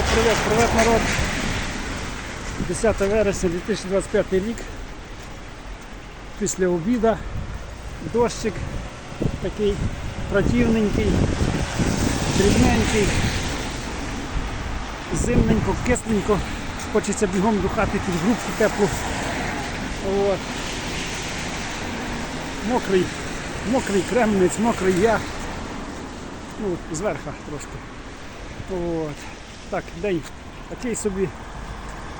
Що привіт, привіт народ. 10 вересня 2025 рік. Після обіда дощик такий противненький, дрібненький, зимненько, кисленько. Хочеться бігом до хати під грубку теплу. От. Мокрий, мокрий кремнець, мокрий я. Ну, зверха трошки. От. Так, день такий собі.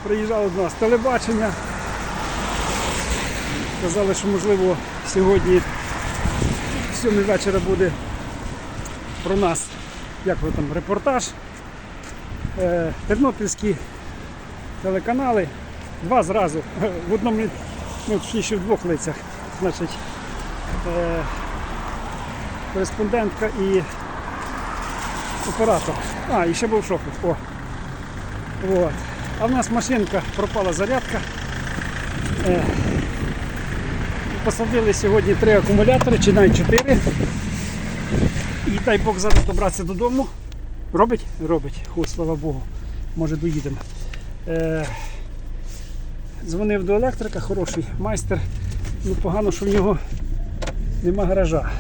Приїжджало до нас телебачення. Казали, що можливо сьогодні в 7 вечора буде про нас, як ви там, репортаж. Е, тернопільські телеканали. Два зразу. В одному, ну, точніше в двох лицях. Значить, е, кореспондентка і оператор. А, і ще був шофер. О. Вот. А в нас машинка пропала зарядка. Е, посадили сьогодні три акумулятори, чи навіть чотири. І дай Бог зараз добратися додому. Робить? Робить. Хо, слава Богу. Може доїдемо. Е, дзвонив до електрика, хороший майстер. Ну погано, що в нього нема гаража.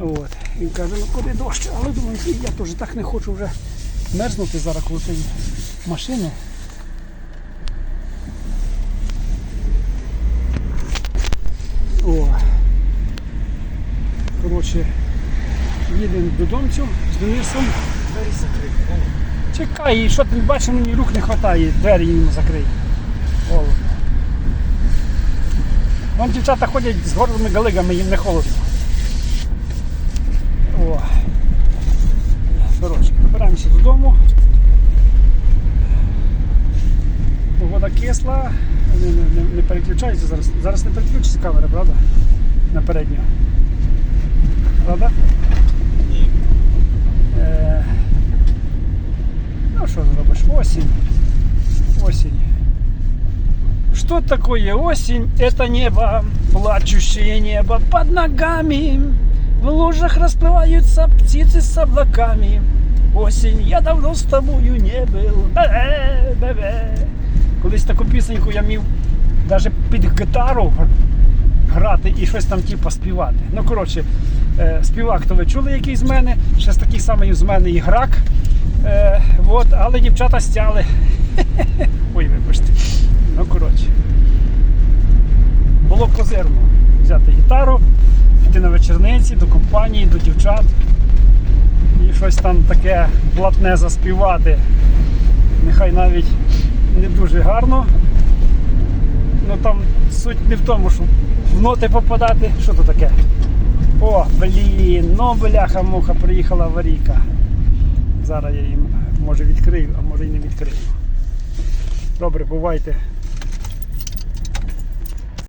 От. Він каже, ну куди дощ, але думаю, я теж так не хочу вже мерзнути зараз цієї машини. О. Коротше, їдемо додомцю з Денисом. Двері закриті. Чекай, що ти бачиш, мені рук не вистачає, двері йому закрий. Холодно. Вон дівчата ходять з гордими галигами, їм не холодно. О. Коротше, добираємося додому. Погода кисла, не, не, не, не переключається зараз. Зараз не переключиться камера, правда? На передню. Правда? Ні. Е, ну що зробиш? Осінь. Осінь. Что такое осень? Это небо, плачущее небо под ногами. В лужах расплываются птицы с облаками. Осінь, я давно з тобою не був. Бе-бе, бе-бе. Колись таку пісеньку я міг навіть під гітару грати і щось там типу співати. Ну, коротше, е, співак, то ви чули який з мене, ще такий самий з мене і грак. Е, от, але дівчата стяли. Ой, вибачте. Ну, коротше. Було козирно взяти гітару, піти на вечорниці до компанії, до дівчат і щось там таке блатне заспівати. Нехай навіть не дуже гарно. Ну там суть не в тому, що в ноти попадати. Що то таке? О, блін, ну бляха-муха, приїхала аварійка. Зараз я їм може відкрию, а може і не відкрию. Добре, бувайте.